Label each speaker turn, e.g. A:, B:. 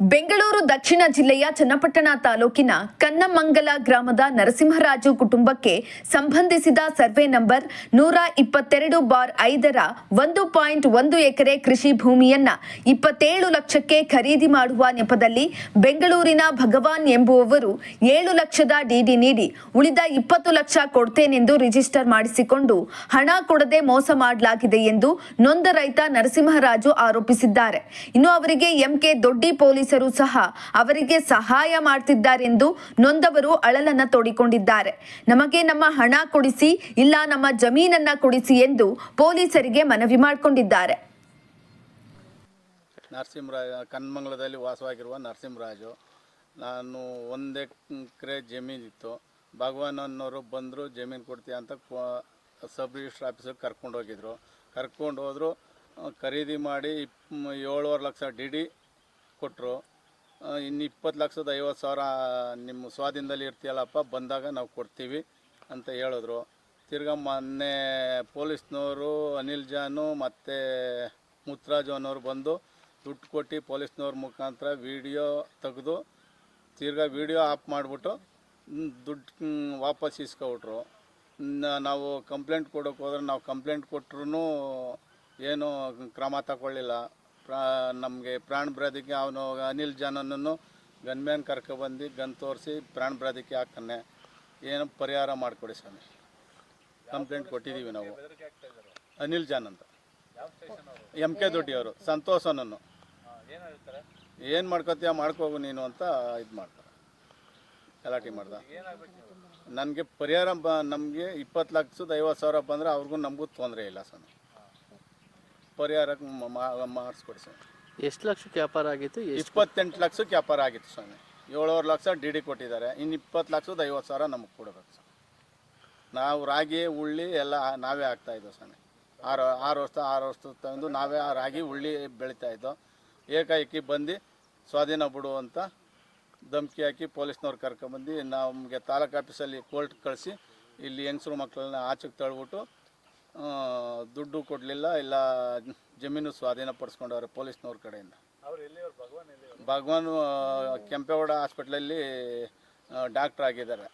A: ಬೆಂಗಳೂರು ದಕ್ಷಿಣ ಜಿಲ್ಲೆಯ ಚನ್ನಪಟ್ಟಣ ತಾಲೂಕಿನ ಕನ್ನಮಂಗಲ ಗ್ರಾಮದ ನರಸಿಂಹರಾಜು ಕುಟುಂಬಕ್ಕೆ ಸಂಬಂಧಿಸಿದ ಸರ್ವೆ ನಂಬರ್ ನೂರ ಇಪ್ಪತ್ತೆರಡು ಬಾರ್ ಐದರ ಒಂದು ಪಾಯಿಂಟ್ ಒಂದು ಎಕರೆ ಕೃಷಿ ಭೂಮಿಯನ್ನ ಇಪ್ಪತ್ತೇಳು ಲಕ್ಷಕ್ಕೆ ಖರೀದಿ ಮಾಡುವ ನೆಪದಲ್ಲಿ ಬೆಂಗಳೂರಿನ ಭಗವಾನ್ ಎಂಬುವವರು ಏಳು ಲಕ್ಷದ ಡಿಡಿ ನೀಡಿ ಉಳಿದ ಇಪ್ಪತ್ತು ಲಕ್ಷ ಕೊಡ್ತೇನೆಂದು ರಿಜಿಸ್ಟರ್ ಮಾಡಿಸಿಕೊಂಡು ಹಣ ಕೊಡದೆ ಮೋಸ ಮಾಡಲಾಗಿದೆ ಎಂದು ನೊಂದ ರೈತ ನರಸಿಂಹರಾಜು ಆರೋಪಿಸಿದ್ದಾರೆ. ಇನ್ನು ಅವರಿಗೆ ಎಂಕೆ ದೊಡ್ಡಿ ಪೊಲೀಸರು ಸಹ ಅವರಿಗೆ ಸಹಾಯ ಮಾಡ್ತಿದ್ದಾರೆಂದು ನೊಂದವರು ಅಳಲನ್ನ ತೋಡಿಕೊಂಡಿದ್ದಾರೆ. ನಮಗೆ ನಮ್ಮ ಹಣ ಕೊಡಿಸಿ, ಇಲ್ಲ ನಮ್ಮ ಜಮೀನನ್ನ ಕೊಡಿಸಿ ಎಂದು ಪೊಲೀಸರಿಗೆ ಮನವಿ ಮಾಡಿಕೊಂಡಿದ್ದಾರೆ.
B: ನರಸಿಂಹರಾಜ ಕನ್ಮಂಗ್ಲದಲ್ಲಿ ವಾಸವಾಗಿರುವ ನರಸಿಂಹರಾಜು, ನಾನು ಒಂದು ಎಕರೆ ಜಮೀನಿತ್ತು ಭಗವಾನ್ ಅನ್ನೋರು ಬಂದರು, ಜಮೀನು ಕೊಡ್ತೀಯ ಅಂತ ಸಬ್ ರಿಜಿಸ್ಟ್ರ್ ಆಫೀಸಿಗೆ ಕರ್ಕೊಂಡು ಹೋಗಿದ್ರು ಕರ್ಕೊಂಡು ಹೋದರು ಖರೀದಿ ಮಾಡಿ ಇಪ್ ಏಳುವರೆ ಲಕ್ಷ ಡಿ ಡಿ ಕೊಟ್ಟರು ಇನ್ನು ಇಪ್ಪತ್ತು ಲಕ್ಷದ ಐವತ್ತು ಸಾವಿರ ನಿಮ್ಮ ಸ್ವಾಧೀನದಲ್ಲಿ ಇರ್ತೀಯಲ್ಲಪ್ಪ, ಬಂದಾಗ ನಾವು ಕೊಡ್ತೀವಿ ಅಂತ ಹೇಳಿದ್ರು. ತಿರ್ಗ ಮೊನ್ನೆ ಪೊಲೀಸ್ನವರು ಅನಿಲ್ ಜಾನು ಮತ್ತು ಮುತ್ತರಾಜು ಅನ್ನೋರು ಬಂದು ದುಡ್ಡು ಕೊಟ್ಟು ಪೊಲೀಸ್ನವ್ರ ಮುಖಾಂತರ ವಿಡಿಯೋ ತೆಗೆದು ತಿರ್ಗ ವಿಡಿಯೋ ಆಫ್ ಮಾಡಿಬಿಟ್ಟು ದುಡ್ಡು ವಾಪಸ್ ಇಸ್ಕೊಬಿಟ್ರು ನಾವು ಕಂಪ್ಲೇಂಟ್ ಕೊಡೋಕೆ ಹೋದ್ರೆ ನಾವು ಕಂಪ್ಲೇಂಟ್ ಕೊಟ್ಟರು ಏನು ಕ್ರಮ ತಗೊಳ್ಳಿಲ್ಲ. ಪ್ರಾ, ನಮಗೆ ಪ್ರಾಣ ಬ್ರಾದಿಕೆ ಅವನು ಅನಿಲ್ ಜಾನನನ್ನು ಗನ್ಮ್ಯಾನ್ ಕರ್ಕೊಬಂದು ಗನ್ ತೋರಿಸಿ ಪ್ರಾಣ ಬ್ರಾದಿಕೆ ಏನು ಪರಿಹಾರ ಮಾಡಿಕೊಡಿ ಸ್ವಾಮಿ. ಕಂಪ್ಲೇಂಟ್ ಕೊಟ್ಟಿದ್ದೀವಿ ನಾವು. ಅನಿಲ್ ಜಾನ್ ಅಂತ ಎಂ ಕೆ ದೊಡ್ಡಿಯವರು ಸಂತೋಷ್ ಅನ್ನೋನು ಏನು ಮಾಡ್ಕೊತೀಯ ಮಾಡ್ಕೋಗು ನೀನು ಅಂತ ಇದು ಮಾಡ್ತಾರೆ. ಗಲಾಟೆ ಮಾಡ್ದ. ನನಗೆ ಪರಿಹಾರ ಬ, ನಮಗೆ ಇಪ್ಪತ್ತು ಲಕ್ಷದ ಐವತ್ತು ಸಾವಿರ ಬಂದರೆ ಅವ್ರಿಗೂ ನಮಗೂ ತೊಂದರೆ ಇಲ್ಲ ಸರ್ ಪರಿಹಾರಕ್ಕೆ ಮಾಡಿಸ್ಕೊಡಿ ಸರ್
C: ಎಷ್ಟು ಲಕ್ಷ ವ್ಯಾಪಾರ ಆಗಿತ್ತು? ಎಷ್ಟು
B: ಇಪ್ಪತ್ತೆಂಟು ಲಕ್ಷ ವ್ಯಾಪಾರ ಆಗಿತ್ತು ಸ್ವಾಮಿ. ಏಳುವರೆ ಲಕ್ಷ ಡಿ ಡಿ ಕೊಟ್ಟಿದ್ದಾರೆ. ಇನ್ನು ಇಪ್ಪತ್ತು ಲಕ್ಷದ ಐವತ್ತು ಸಾವಿರ ನಮಗೆ ಕೊಡಬೇಕು ಸರ್ ನಾವು ರಾಗಿ ಉಳ್ಳಿ ಎಲ್ಲ ನಾವೇ ಆಗ್ತಾ ಇದ್ದೋ ಸ್ವಾಮಿ. ಆರು ಆರು ವರ್ಷ ಆರು ವರ್ಷ ತಂದು ನಾವೇ ಆ ರಾಗಿ ಉಳ್ಳಿ ಬೆಳೀತಾ ಇದ್ದೋ. ಏಕಾಏಕಿ ಬಂದು ಸ್ವಾಧೀನ ಬಿಡು ಅಂತ ಧಮ್ಕಿ ಹಾಕಿ ಪೊಲೀಸ್ನವ್ರು ಕರ್ಕೊಂಬಂದು ನಮಗೆ ತಾಲೂಕು ಆಫೀಸಲ್ಲಿ ಕೋರ್ಟ್ ಕಳಿಸಿ ಇಲ್ಲಿ ಹೆಂಗಸ್ರು ಮಕ್ಕಳನ್ನ ಆಚೆಗೆ ತಳ್ಬಿಟ್ಟು ದುಡ್ಡು ಕೊಡಲಿಲ್ಲ ಇಲ್ಲ ಜಮೀನು ಸ್ವಾಧೀನಪಡಿಸ್ಕೊಂಡವ್ರೆ ಪೊಲೀಸ್ನವ್ರ ಕಡೆಯಿಂದ. ಭಗವಾನ್ ಕೆಂಪೇಗೌಡ ಹಾಸ್ಪಿಟ್ಲಲ್ಲಿ ಡಾಕ್ಟ್ರ್ ಆಗಿದ್ದಾರೆ.